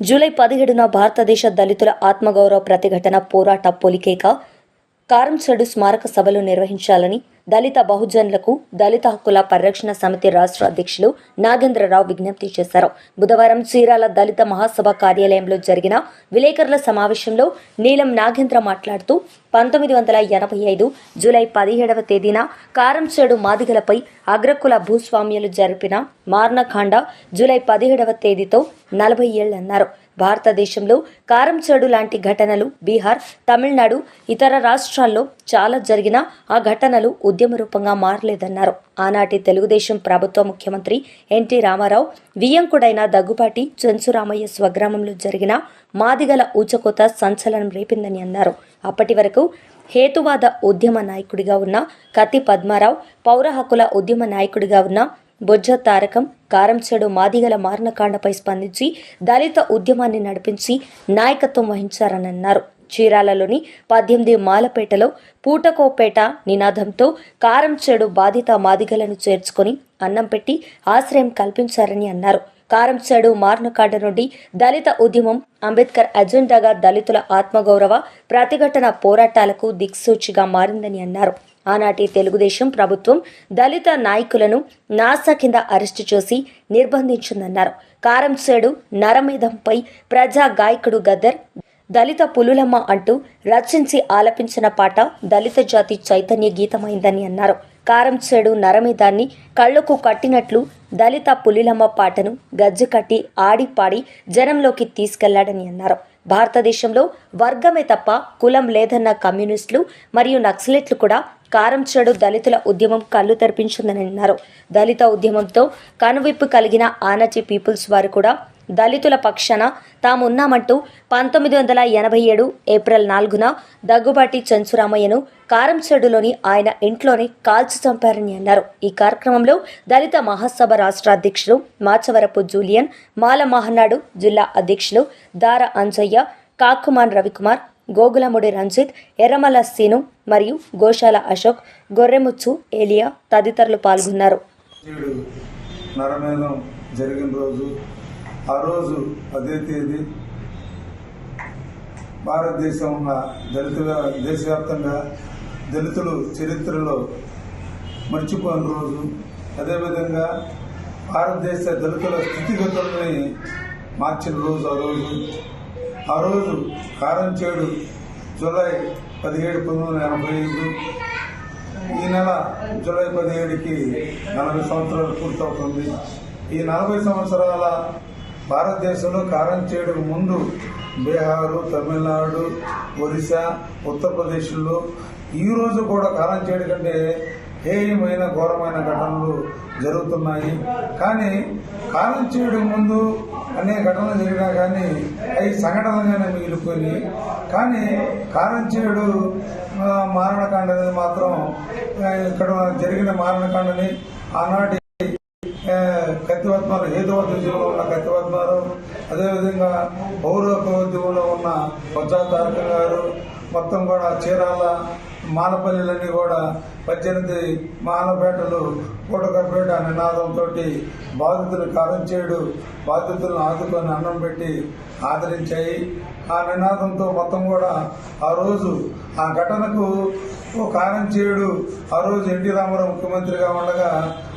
July పదిహేడున భారతదేశ దళితుల ఆత్మగౌరవ ప్రతిఘటన పోరాట పొలికేక కారంచెడు స్మారక సభలు నిర్వహించాలని దళిత బహుజనులకు దళిత హక్కుల పరిరక్షణ సమితి రాష్ట్ర అధ్యక్షులు నాగేంద్రరావు విజ్ఞప్తి చేశారు. బుధవారం చీరాల దళిత మహాసభ కార్యాలయంలో జరిగిన విలేకరుల సమావేశంలో నీలం నాగేంద్ర మాట్లాడుతూ పంతొమ్మిది వందల ఎనభై ఐదు జూలై పదిహేడవ తేదీన కారంచేడు మాదిగలపై అగ్రకుల భూస్వామ్యులు జరిపిన మార్నకాండ జూలై పదిహేడవ తేదీతో నలభై ఏళ్ళన్నారు భారతదేశంలో కారంచేడు లాంటి ఘటనలు బీహార్ తమిళనాడు ఇతర రాష్ట్రాల్లో చాలా జరిగినా ఆ ఘటనలు ఉద్యమ రూపంగా మారలేదన్నారు. ఆనాటి తెలుగుదేశం ప్రభుత్వ ముఖ్యమంత్రి ఎన్టీ రామారావు వియ్యంకుడైన దగ్గుపాటి చెంచురామయ్య స్వగ్రామంలో జరిగిన మాదిగల ఊచకోత సంచలనం రేపిందని అన్నారు. అప్పటి వరకు హేతువాద ఉద్యమ నాయకుడిగా ఉన్న కత్తి పద్మారావు పౌర హక్కుల ఉద్యమ నాయకుడిగా ఉన్న బొజ్జ తారకం కారంచెడు మాదిగల మారణకాండపై స్పందించి దళిత ఉద్యమాన్ని నడిపించి నాయకత్వం వహించారని అన్నారు. చీరాలలోని పద్దెనిమిది మాలపేటలో పూటకోపేట నినాదంతో కారంచెడు బాధిత మాదిగలను చేర్చుకొని అన్నం పెట్టి ఆశ్రయం కల్పించారని అన్నారు. కారంచేడు మార్నకాండ నుండి దళిత ఉద్యమం అంబేద్కర్ అజెండాగా దళితుల ఆత్మగౌరవ ప్రతిఘటన పోరాటాలకు దిక్సూచిగా మారిందని అన్నారు. ఆనాటి తెలుగుదేశం ప్రభుత్వం దళిత నాయకులను నాసా కింద అరెస్టు చేసి నిర్బంధించిందన్నారు. కారంచేడు నరమేధంపై ప్రజా గాయకుడు గద్దర్ దళిత పులులమ్మ అంటూ రచించి ఆలపించిన పాట దళిత జాతి చైతన్య గీతమైందని అన్నారు. కారంచేడు నరమేధాన్ని కళ్ళకు కట్టినట్లు దళిత పులిలమ్మ పాటను గజ్జె కట్టి ఆడి పాడి జనంలోకి తీసుకెళ్ళాడని అన్నారు. భారతదేశంలో వర్గమే తప్ప కులం లేదన్న కమ్యూనిస్టులు మరియు నక్సలెట్లు కూడా కారంచడు దళితుల ఉద్యమం కళ్ళు తెరిపించిందని అన్నారు దళిత ఉద్యమంతో కనువిప్పు కలిగిన ఆనచి పీపుల్స్ వారు కూడా దళితుల పక్షాన తామున్నామంటూ పంతొమ్మిది వందల ఎనభై ఏడు ఏప్రిల్ నాలుగున దగ్గుబాటి చెంచురామయ్యను కారంచెడులోని ఆయన ఇంట్లోనే కాల్చి చంపారని అన్నారు. ఈ కార్యక్రమంలో దళిత మహాసభ రాష్ట్ర అధ్యక్షులు మాచవరపు జూలియన్ మాల మహనాడు జిల్లా అధ్యక్షులు దార అంజయ్య కాకుమాన్ రవికుమార్ గోగులముడి రంజిత్ ఎర్రమల సీను మరియు గోశాల అశోక్ గొర్రెముచ్చు ఏలియా తదితరులు పాల్గొన్నారు. జరిగిన రోజు ఆ రోజు అదే తేదీ భారతదేశం ఉన్న దళితుల దేశవ్యాప్తంగా దళితులు చరిత్రలో మర్చిపోయిన రోజు. అదేవిధంగా భారతదేశ దళితుల స్థితిగతుల్ని మార్చిన రోజు ఆ రోజు. ఆ రోజు కారంచేడు జూలై పదిహేడు పంతొమ్మిది వందల ఎనభై ఐదు. ఈ నెల జూలై పదిహేడుకి నలభై సంవత్సరాలు పూర్తవుతుంది. ఈ నలభై సంవత్సరాల భారతదేశంలో కారం చేయడం ముందు బీహారు తమిళనాడు ఒరిస్సా ఉత్తరప్రదేశ్లో ఈ రోజు కూడా కారం చేయడం కంటే హేయమైన ఘోరమైన ఘటనలు జరుగుతున్నాయి. కానీ కాలం చేయడం ముందు అనే ఘటనలు జరిగినా కానీ అవి సంఘటనగానే మిగిలిపోయి కానీ కారం చేయడు మారణకాండ అనేది మాత్రం ఇక్కడ జరిగిన మారణకాండని ఆనాటి కత్తివత్మారు హేతువర్ధ జీవంలో ఉన్న కత్తివత్మారు అదేవిధంగా పౌరోద్యమంలో ఉన్న బొత్సా తారక గారు మొత్తం కూడా చీరాల మానపల్లిలన్నీ కూడా పద్దెనిమిది మానపేటలు కూటకపేట నినాదంతో బాధితులు కారం చేయడు బాధితులను ఆదుకొని అన్నం పెట్టి ఆదరించాయి. ఆ నినాదంతో మొత్తం కూడా ఆ రోజు ఆ ఘటనకు ఓ కారం చేయుడు ఆ రోజు ఎన్టీ రామారావు ముఖ్యమంత్రిగా ఉండగా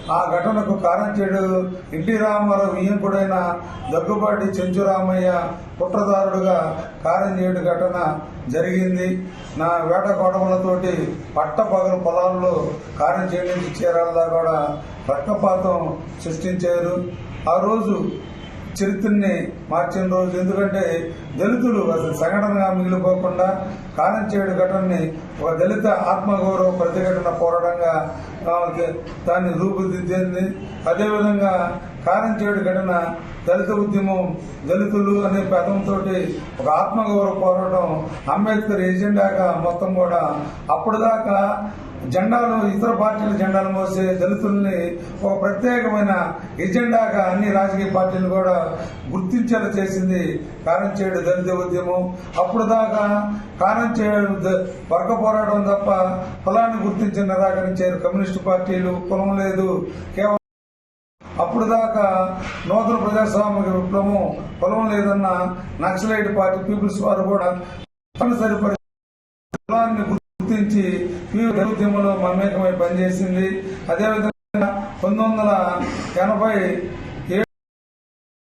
ఆ ఘటనకు కారం చేయుడు ఎన్టీ రామారావు ఈయంకుడైన దగ్గుబాటి చెంచురామయ్య కుట్రదారుడుగా కారం చేయుడు ఘటన జరిగింది. నా వేట గొడవలతోటి పట్ట పగలు పొలాల్లో కార్యం చేయడానికి నుంచి కూడా రక్తపాతం సృష్టించారు. ఆ రోజు చరిత్రని మార్చిన రోజు. ఎందుకంటే దళితులు అసలు సంఘటనగా మిగిలిపోకుండా కాలం చేయడు ఘటనని ఒక దళిత ఆత్మగౌరవ ప్రతిఘటన పోరాటంగా దాన్ని రూపుదిద్దింది. అదేవిధంగా కారంచేడు ఘటన దళిత ఉద్యమం దళితులు అనే పదంతో ఒక ఆత్మగౌరవ పోరాటం అంబేద్కర్ ఎజెండాగా మొత్తం కూడా అప్పటిదాకా జెండాలు ఇతర పార్టీల జెండాలు మోసే దళితుల్ని ఒక ప్రత్యేకమైన ఎజెండాగా అన్ని రాజకీయ పార్టీలు కూడా గుర్తించేలా చేసింది కారంచేడు దళిత ఉద్యమం. అప్పుడు దాకా కారంచేడు వర్గ పోరాటం తప్ప కులాన్ని గుర్తించిన నిరాకరించారు కమ్యూనిస్టు పార్టీలు కులం లేదు. కేవలం అప్పుడు దాకా నూతన ప్రజాస్వామిక విప్లవం పొలం లేదన్న నక్సలైట్ పార్టీ పీపుల్స్ వారు కూడా తప్పనిసరి పరిస్థితుల్లో గుర్తించి ఉద్యమంలో మమేకమై పనిచేసింది. అదేవిధంగా పంతొమ్మిది వందల ఎనభై